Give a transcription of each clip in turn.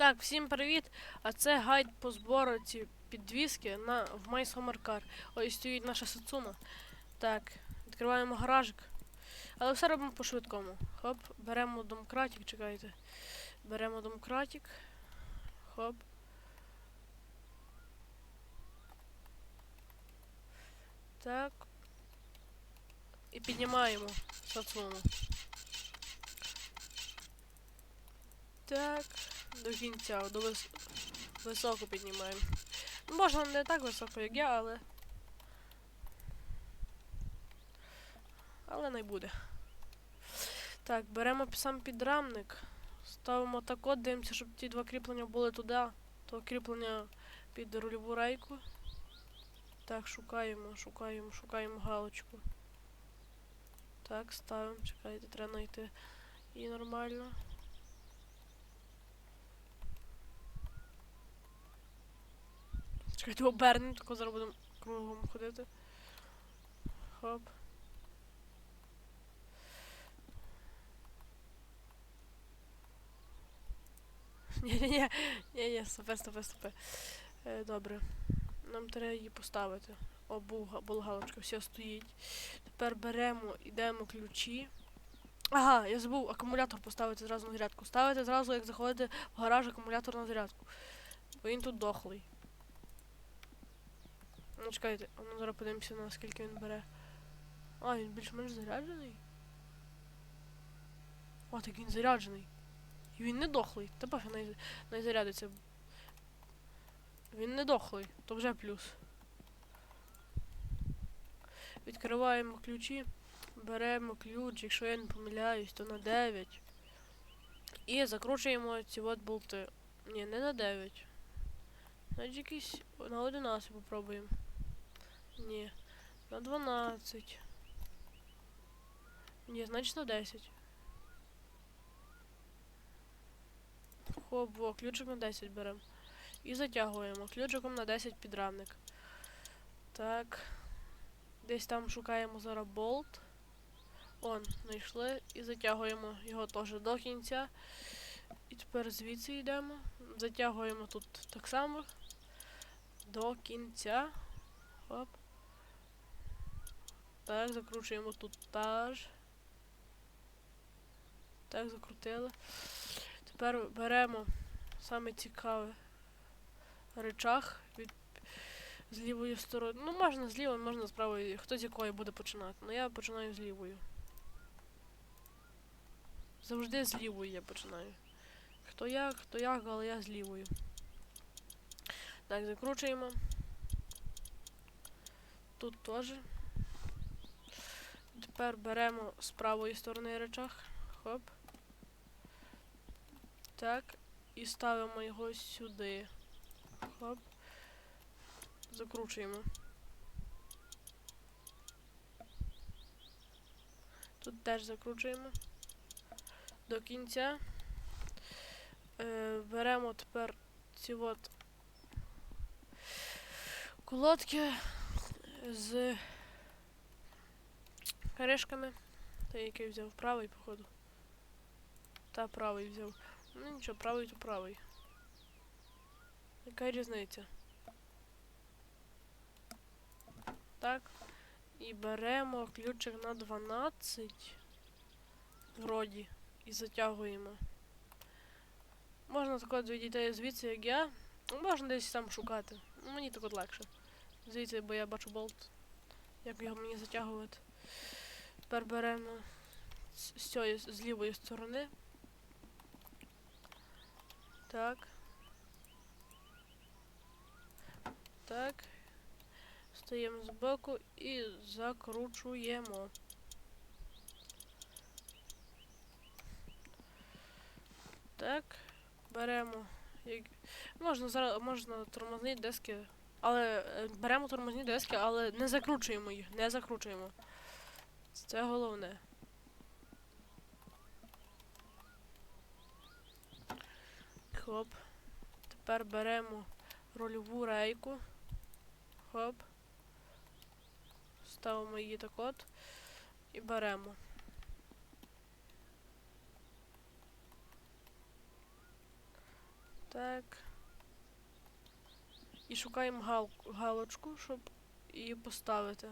Так, всім привіт! А це гайд по збору ці підвіски на в My Summer Car. Ось стоїть наша Сацума. Так, відкриваємо гаражик. Але все робимо по-швидкому. Хоп, беремо домкратик, чекайте. Беремо домкратик. Хоп. Так. І піднімаємо Сацуму. Так, до кінця, до вис... високо піднімаємо. Можна не так високо, як я, але. Але не буде. Так, беремо сам підрамник. Ставимо так от, дивимося, щоб ті два кріплення були туди. То кріплення під рульову рейку. Так, шукаємо, шукаємо, шукаємо галочку. Так, ставимо, чекайте, треба знайти. І нормально. Чекайте, обернемо, тако зараз будемо кругом ходити. Хоп. Ні-ні-ні, ні-ні, стопе, стопе, стопе. Добре. Нам треба її поставити. О, була, була галочка, все стоїть. Тепер беремо, йдемо ключі. Ага, я забув акумулятор поставити зразу на зарядку. Ставити зразу, як заходите в гараж, акумулятор на зарядку. Бо він тут дохлий. Ну, чекайте, а ну зараз подивимося, наскільки він бере. А, він більш-менш заряджений. О, так він заряджений. І він не дохлий. Та най, най зарядиться. Він не дохлий, то вже плюс. Відкриваємо ключі. Беремо ключ, якщо я не помиляюсь, то на 9. І закручуємо ці от болти. Ні, не на 9. Значить якийсь на 11 попробуємо. Ні. На 12. Ні, значить на 10. Хоп, во, ключик на 10 беремо. І затягуємо. Ключиком на 10 підрамник. Так. Десь там шукаємо зараз болт. Он, знайшли. І затягуємо його теж до кінця. І тепер звідси йдемо. Затягуємо тут так само. До кінця. Хоп. Так, закручуємо тут теж. Так, закрутили. Тепер беремо саме цікаве речах від з лівої сторони. Ну, можна з лівої, можна з правої. Хто з якої буде починати. Ну я починаю з лівої. Завжди з лівої я починаю. Хто як, хто як, але я з лівою. Так, закручуємо. Тут теж. Тепер беремо з правої сторони речах. Хоп. Так. І ставимо його сюди. Хоп. Закручуємо. Тут теж закручуємо. До кінця. Е, беремо тепер ці от колодки з кришками. Той, який взяв правий, походу. Та правий взяв. Ну нічого, правий то правий. Яка різниця? Так. І беремо ключик на 12. Вроді. І затягуємо. Можна так от відійти звідси, як я. Ну, Можна десь там шукати. Мені так от легше. Звідси, бо я бачу болт. Як його мені затягувати. Тепер беремо з, з цієї з лівої сторони. Так. Так. Стаємо збоку і закручуємо. Так. Беремо. як- Можна зараз можна тормозні диски. Але е, беремо тормозні диски, але не закручуємо їх. Не закручуємо. Це головне. Хоп. Тепер беремо рольову рейку. Хоп. Ставимо її так от. І беремо. Так. І шукаємо гал галочку, щоб її поставити.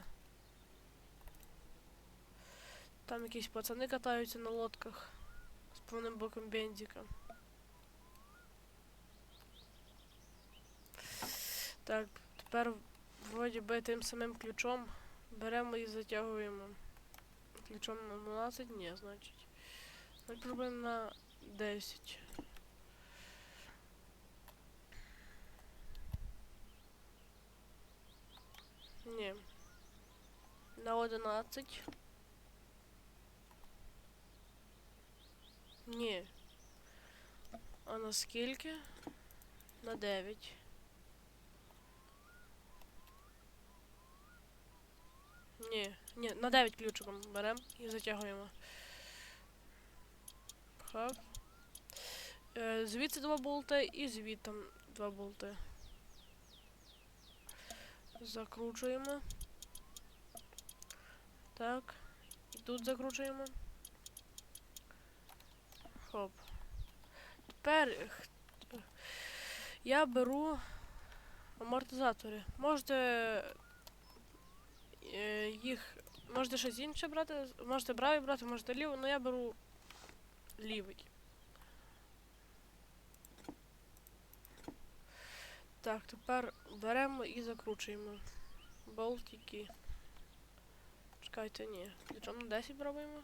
Там якісь пацани катаються на лодках з повним боком бензика. Так, тепер вроді би тим самим ключом беремо і затягуємо. Ключом на 12? Ні, значить. Ми пробуємо на 10. Ні. На 11. Ні. А на скільки? На 9. Ні, ні, на 9 ключиком беремо і затягуємо. Хоп. Е, звідси два болти і звідти два болти. Закручуємо. Так. І тут закручуємо. Хоп. Тепер я беру амортизатори. Можете е, їх. Можете щось інше брати, можете правий брати, можете лівий, але я беру лівий. Так, тепер беремо і закручуємо. Болтики. Чекайте, ні. Ключом на 10 пробуємо.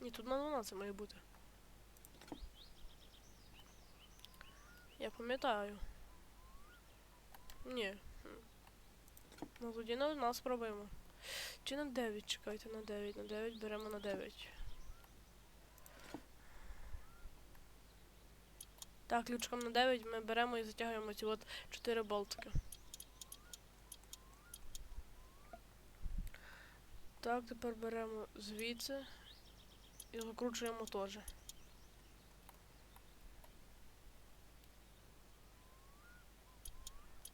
Ні, тут на 12 має бути. Я пам'ятаю. Ні. Ну тоді на 12 спробуємо. Чи на 9, чекайте, на 9, на 9 беремо на 9. Так, ключиком на 9 ми беремо і затягуємо ці от 4 болтики. Так, тепер беремо звідси і закручуємо теж.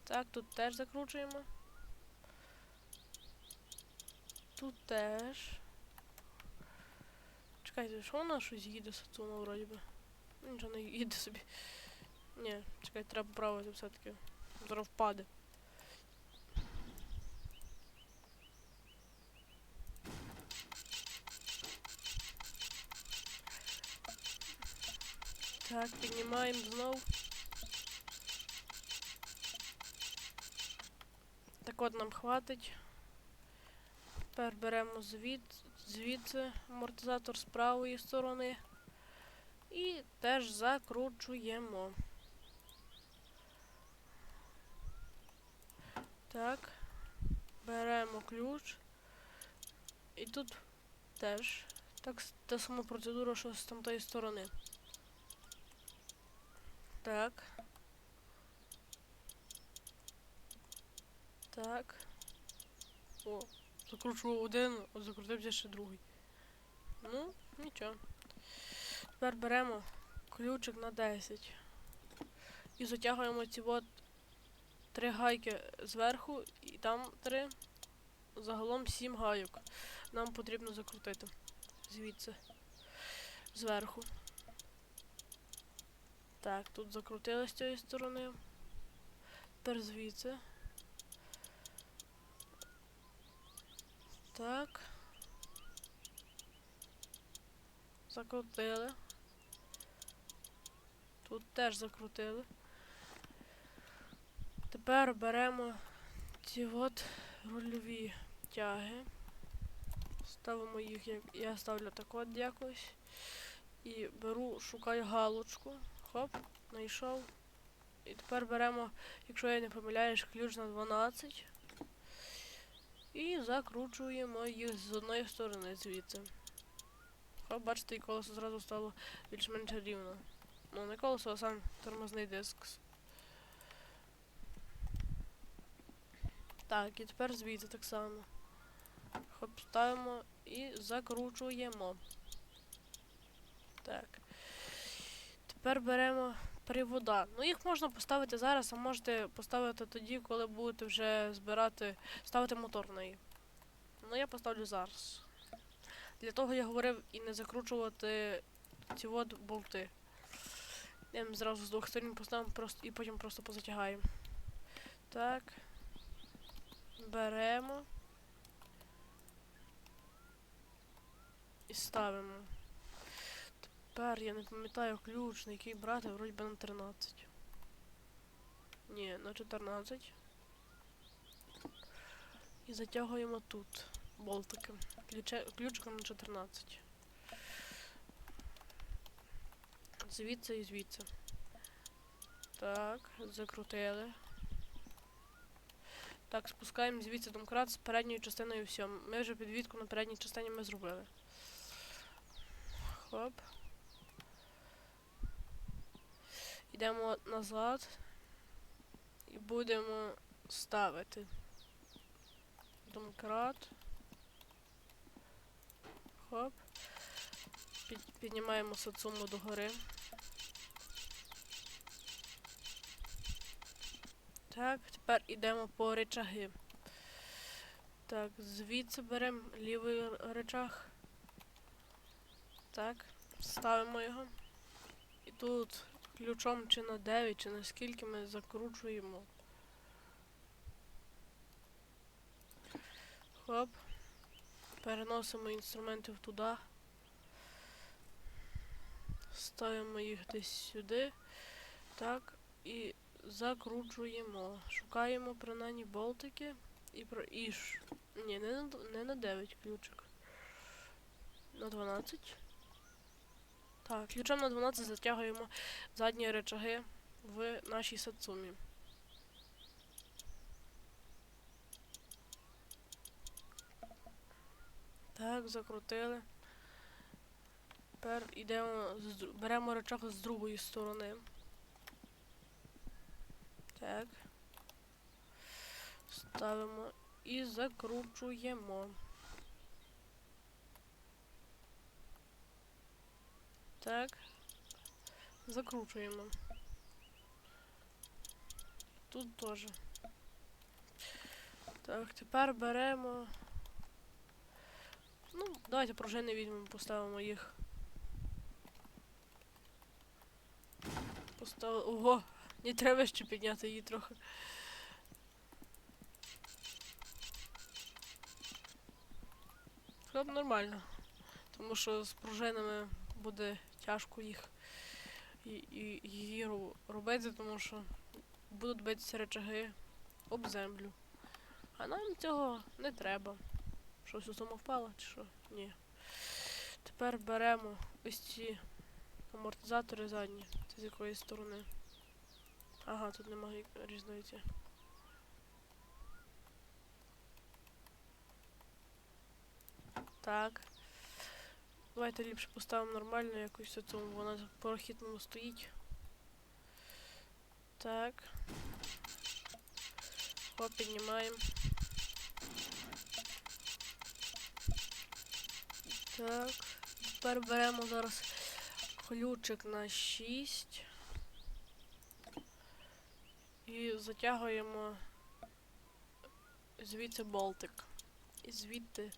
Так, тут теж закручуємо. Тут теж. Чекайте, що вона щось їде Сатуна вроді би? Ну, Нічого не їде собі. Ні, чекайте, треба поправити все-таки. Зараз впаде. Так, піднімаємо знов. От нам хватить. Тепер беремо звід, звідси амортизатор з правої сторони. І теж закручуємо. Так. Беремо ключ. І тут теж так та сама процедура, що з тамтої сторони. Так. Так. О, закручував один, закрутився ще другий. Ну, нічого. Тепер беремо ключик на 10. І затягуємо ці от три гайки зверху, і там три. Загалом сім гайок. Нам потрібно закрутити звідси. Зверху. Так, тут закрутили з цієї сторони. Тепер звідси. Так. Закрутили. Тут теж закрутили. Тепер беремо ці от рульові тяги. Ставимо їх, як я ставлю так от якось. І беру, шукаю галочку. Хоп, знайшов. І тепер беремо, якщо я не помиляюсь, ключ на 12. І закручуємо їх з одної сторони звідси. Хоп, бачите, і колесо зразу стало більш-менш рівно. Ну, не колесо, а сам тормозний диск. Так, і тепер звідси так само. Хоп, ставимо і закручуємо. Так. Тепер беремо привода. Ну, їх можна поставити зараз, а можете поставити тоді, коли будете вже збирати, ставити мотор в неї. Ну, я поставлю зараз. Для того я говорив і не закручувати ці от болти. Йдемо зразу з двох сторін поставимо просто і потім просто позатягаємо. Так. Беремо. І ставимо. Тепер я не пам'ятаю ключ, на який брати, вроді би на 13. Ні, на 14. І затягуємо тут болтики. Ключиком на 14. Звідси і звідси. Так, закрутили. Так, спускаємо звідси домкрат з передньою частиною все. Ми вже підвідку на передній частині ми зробили. Хоп. Йдемо назад. І будемо ставити. Домкрат. Хоп. Під, піднімаємо сацуму догори. Так, тепер йдемо по речаги. Так, звідси беремо лівий речаг. Так, ставимо його. І тут ключом чи на 9, чи на скільки ми закручуємо. Хоп. Переносимо інструменти туди. Ставимо їх десь сюди. Так. І закручуємо. Шукаємо принаймні болтики. І про. І ш... Ні, не на, не на 9 ключик. На 12. Так, ключом на 12 затягуємо задні речаги в нашій сацумі. Так, закрутили. Тепер йдемо, беремо речах з другої сторони. Так. Ставимо і закручуємо. Так. Закручуємо. Тут теж. Так, тепер беремо. Ну, давайте пружини візьмемо, поставимо їх. Поставили. Ого! Не треба ще підняти її трохи. Хоп, нормально. Тому що з пружинами буде тяжко їх і, її робити, тому що будуть битися речаги об землю. А нам цього не треба. Щось у тому впало чи що? Ні. Тепер беремо ось ці амортизатори задні. Це з якої сторони. Ага, тут немає різниці. Так. Давайте ліпше поставимо нормально якось цьому, вона по рахітному стоїть. Так. Хоп, піднімаємо. Так. Тепер беремо зараз ключик на 6. І затягуємо звідси болтик. І звідти.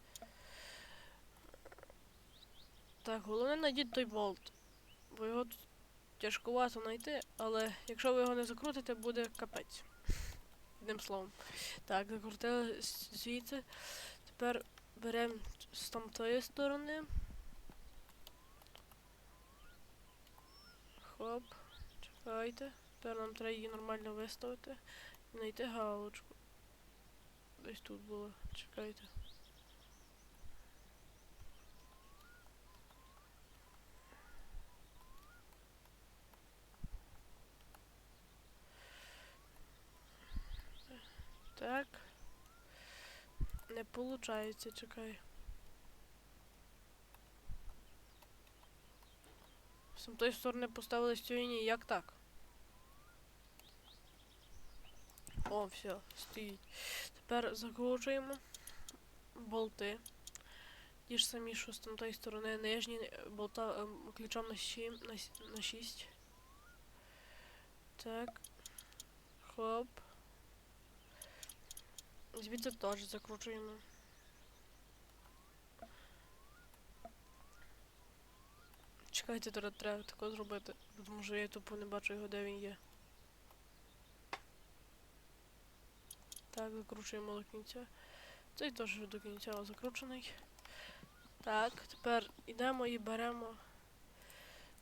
Так, головне знайдіть той болт. Бо його тут тяжкувато знайти, але якщо ви його не закрутите, буде капець. Одним словом. Так, закрутили звідси. Тепер беремо з тамтої сторони. Хоп. Чекайте. Тепер нам треба її нормально виставити і знайти галочку. Десь тут було. Чекайте. Так. Не получається, чекай. З тої сторони поставили стіні, як так? О, все, стоїть. Тепер закручуємо болти. Ті ж самі, що з тої сторони нижні е, болта ем, ключом на 7, на, на 6. Так. Хоп. Звідси теж закручуємо. Чекайте, треба, треба тако зробити, тому що я тупо не бачу його, де він є. Так, закручуємо до кінця. Цей теж до кінця закручений. Так, тепер йдемо і беремо.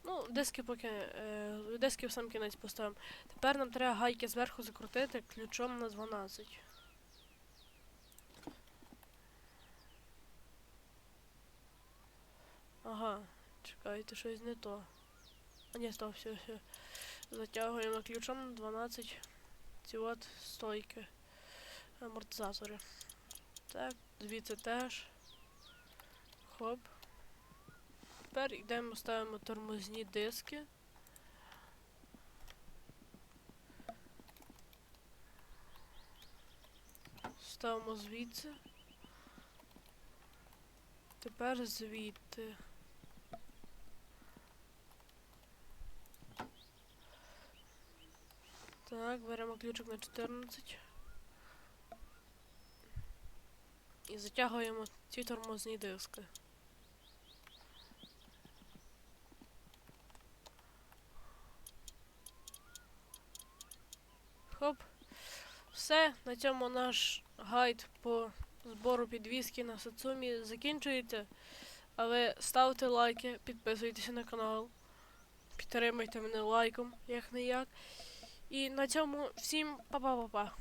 Ну, диски поки. Е, диски в сам кінець поставимо. Тепер нам треба гайки зверху закрутити ключом на 12. Ага, чекайте, щось не то. А ні, стоп, все, все. Затягуємо ключом на 12. Ці от стойки. Амортизатори. Так, звідси теж. Хоп. Тепер йдемо, ставимо тормозні диски. Ставимо звідси. Тепер звідти. Так, беремо ключик на 14. І затягуємо ці тормозні диски. Хоп. Все, на цьому наш гайд по збору підвіски на Сацумі закінчується. Але ставте лайки, підписуйтесь на канал, підтримуйте мене лайком, як не як. І на цьому всім па-па-па-па.